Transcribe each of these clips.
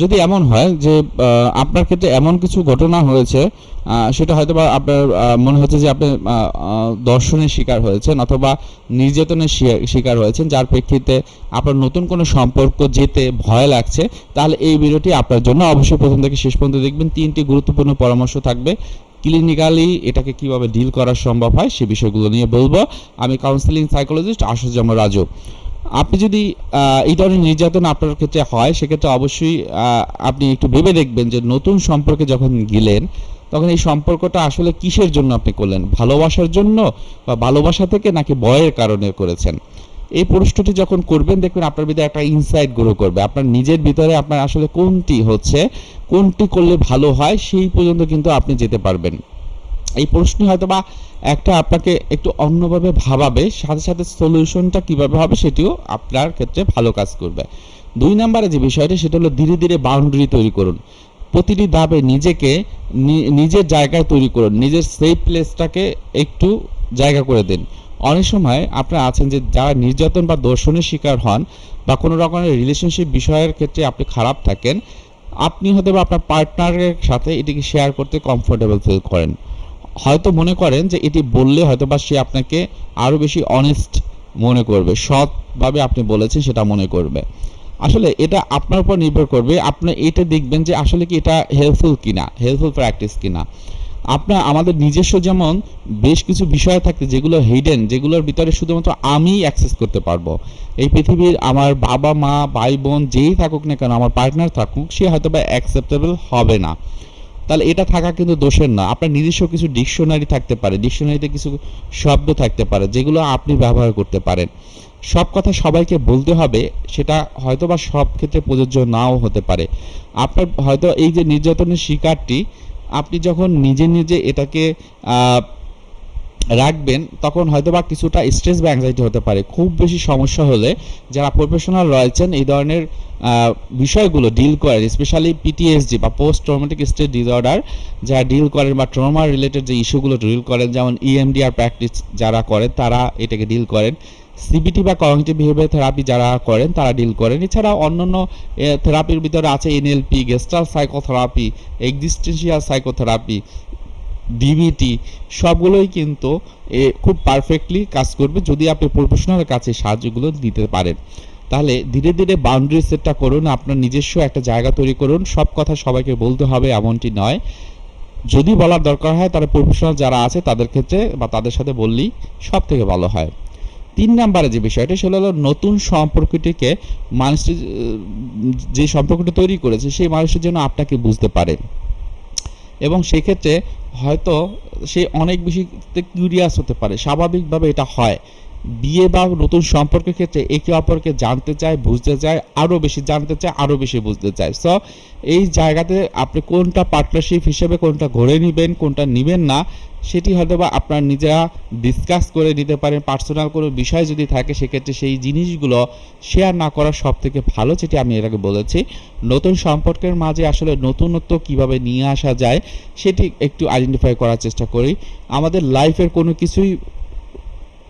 যদি এমন হয় যে আপনার ক্ষেত্রে এমন কিছু ঘটনা হয়েছে সেটা হয়তো বা আপনার মনে হচ্ছে যে আপনি দর্শনের শিকার হয়েছেন অথবা নির্যাতনের শিকার হয়েছেন, যার প্রেক্ষিতে আপনার নতুন কোনো সম্পর্ক যেতে ভয় লাগছে, তাহলে এই ভিডিওটি আপনার জন্য অবশ্যই প্রথম থেকে শেষ পর্যন্ত দেখবেন। তিনটি গুরুত্বপূর্ণ পরামর্শ থাকবে। ক্লিনিক্যালি এটাকে কীভাবে ডিল করা সম্ভব হয়, সে বিষয়গুলো নিয়ে বলব। আমি কাউন্সিলিং সাইকোলজিস্ট আশুজামা রাজু। আপনি যদি এই ধরনের নির্যাতন আপনার ক্ষেত্রে হয়, সেক্ষেত্রে অবশ্যই আপনি একটু ভেবে দেখবেন যে নতুন সম্পর্কে যখন গেলেন, তখন এই সম্পর্কটা আসলে কিসের জন্য আপনি করলেন? ভালোবাসার জন্য বা ভালোবাসা থেকে নাকি বয়ের কারণে করেছেন? এই প্রশ্নটি যখন করবেন, দেখবেন আপনার ভিতরে একটা ইনসাইট গ্রো করবে। আপনার নিজের ভিতরে আপনার আসলে কোনটি হচ্ছে, কোনটি করলে ভালো হয়, সেই পর্যন্ত কিন্তু আপনি যেতে পারবেন। এই প্রশ্ন হয়তো বা একটা আপনাকে একটু অন্যভাবে ভাবাবে, সাথে সাথে সলিউশনটা কীভাবে হবে সেটিও আপনার ক্ষেত্রে ভালো কাজ করবে। দুই নম্বরে যে বিষয়টা, সেটা হলো ধীরে ধীরে বাউন্ডারি তৈরি করুন। প্রতিটি ধাপে নিজেকে নিজের জায়গায় তৈরি করুন, নিজের সেফ প্লেসটাকে একটু জায়গা করে দিন। অনেক সময় আপনারা আছেন যে যারা নির্যাতন বা দর্শনের শিকার হন বা কোনো রকমের রিলেশনশিপ বিষয়ের ক্ষেত্রে আপনি খারাপ থাকেন, আপনি হয়তো বা আপনার পার্টনারের সাথে এটিকে শেয়ার করতে কমফোর্টেবল ফিল করেন। হয়তো মনে করেন যে এটি বললে হয়তো বা সে আপনাকে আরও বেশি অনেস্ট মনে করবে, সৎভাবে আপনি বলেছেন সেটা মনে করবে। আসলে এটা আপনার উপর নির্ভর করবে, আপনি এটা দেখবেন যে আসলে কি এটা হেল্পফুল কিনা হেল্পফুল প্র্যাকটিস কিনা। আপনার আমাদের নিজস্ব যেমন বেশ কিছু বিষয় থাকে যেগুলো হিডেন যেগুলোর ভিতরে শুধুমাত্র আমি অ্যাক্সেস করতে পারব। এই পৃথিবীর আমার বাবা মা ভাই বোন যেই থাকুক না কেন, আমার পার্টনার থাকুক, সে হয়তো বা অ্যাকসেপ্টেবল হবে না। তাহলে এটা থাকা কিন্তু দোষের না। আপনার নিজস্ব কিছু ডিকশনারি থাকতে পারে ডিকশনারিতে কিছু শব্দ থাকতে পারে, যেগুলো আপনি ব্যবহার করতে পারেন। সব কথা সবাইকে বলতে হবে, সেটা হয়তো বা সব ক্ষেত্রে প্রযোজ্য নাও হতে পারে। আপনার হয়তো এই যে নির্যাতনের শিকারটি, আপনি যখন নিজে নিজে এটাকে রাখবেন, তখন হয়তো বা কিছুটা স্ট্রেস বা অ্যাংজাইটি হতে পারে। খুব বেশি সমস্যা হলে যারা প্রফেশনাল রয়েছেন এই ধরনের বিষয়গুলো ডিল করেন স্পেশালি পিটিএসডি বা পোস্ট ট্রমেটিক স্ট্রেস ডিসঅর্ডার যারা ডিল করেন বা ট্রমা রিলেটেড যে ইস্যুগুলো ডিল করেন, যেমন E ইএমডিআর প্র্যাকটিস যারা করেন তারা এটাকে ডিল করেন। সিবিটি বা কগনিটিভ বিহেভিয়ার থেরাপি যারা করেন, তারা ডিল করেন। এছাড়া অন্যান্য থেরাপির ভিতরে আছে NLP gestalt psychotherapy existential psychotherapy DBT সবগুলোই কিন্তু খুব পারফেক্টলি কাজ করবে যদি আপনি প্রফেশনালের কাছে সাহায্যগুলো দিতে পারেন। তাহলে ধীরে ধীরে বাউন্ডারি সেটটা করুন, আপনার নিজস্ব একটা জায়গা তৈরি করুন, সব কথা সবাইকে বলতে হবে এমনটি নয়। যদি বলার দরকার হয় তাহলে প্রফেশনাল যারা আছে তাদের ক্ষেত্রে বা তাদের সাথে বললেই সব থেকে ভালো হয়। তিন নম্বরে যে বিষয়টা, সেটা হলো নতুন সম্পর্কটিকে মানুষটি, যে সম্পর্কটি তৈরি করেছে, সেই মানুষের জন্য আপনাকে বুঝতে পারে। এবং সেক্ষেত্রে হয়তো সে অনেক বেশি কিউরিয়াস হতে পারে। স্বাভাবিকভাবে এটা হয়। বিয়ে বা নতুন সম্পর্কের ক্ষেত্রে একে অপরকে জানতে চায়, বুঝতে চায় আরও বেশি জানতে চায় আরও বেশি বুঝতে চায়। সো এই জায়গাতে আপনি কোনটা পার্টনারশিপ হিসেবে কোনটা ঘরে নেবেন, কোনটা নেবেন না, সেটি হয়তো বা আপনার নিজেরা ডিসকাস করে নিতে পারেন। পার্সোনাল কোনো বিষয় যদি থাকে, সেক্ষেত্রে সেই জিনিসগুলো শেয়ার না করা সব থেকে ভালো, যেটি আমি এর আগে বলেছি। নতুন সম্পর্কের মাঝে আসলে নতুনত্ব কীভাবে নিয়ে আসা যায়, সেটি একটু আইডেন্টিফাই করার চেষ্টা করি। আমাদের লাইফের কোনো কিছুই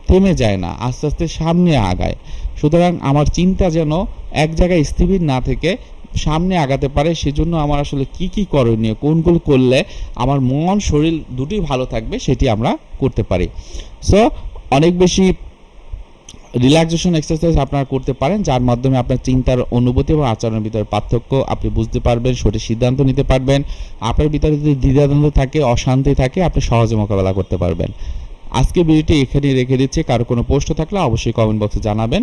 থেমে যায় না, আস্তে আস্তে সামনে আগায়। সুতরাং আমার চিন্তা যেন এক জায়গায় স্থির না থেকে সামনে আগাতে পারে, সেজন্য আমার আসলে কি কি করণীয়, কোনগুলো করলে আমার মন, শরীর দুটোই ভালো থাকবে সেটি আমরা করতে পারি। সো অনেক বেশি রিল্যাক্সেশন এক্সারসাইজ আপনারা করতে পারেন, যার মাধ্যমে আপনার চিন্তার অনুভূতি এবং আচরণের ভিতরে পার্থক্য আপনি বুঝতে পারবেন, সঠিক সিদ্ধান্ত নিতে পারবেন, আপনার ভিতরে যদি দ্বিধাদ্বন্দ্ব থাকে, অশান্তি থাকে, আপনি সহজে মোকাবেলা করতে পারবেন। আজকে ভিডিওটি এখানেই রেখে দিচ্ছি। কারও কোনো পোস্ট থাকলে অবশ্যই কমেন্ট বক্সে জানাবেন।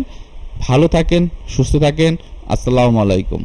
ভালো থাকেন, সুস্থ থাকেন। আসসালামু আলাইকুম।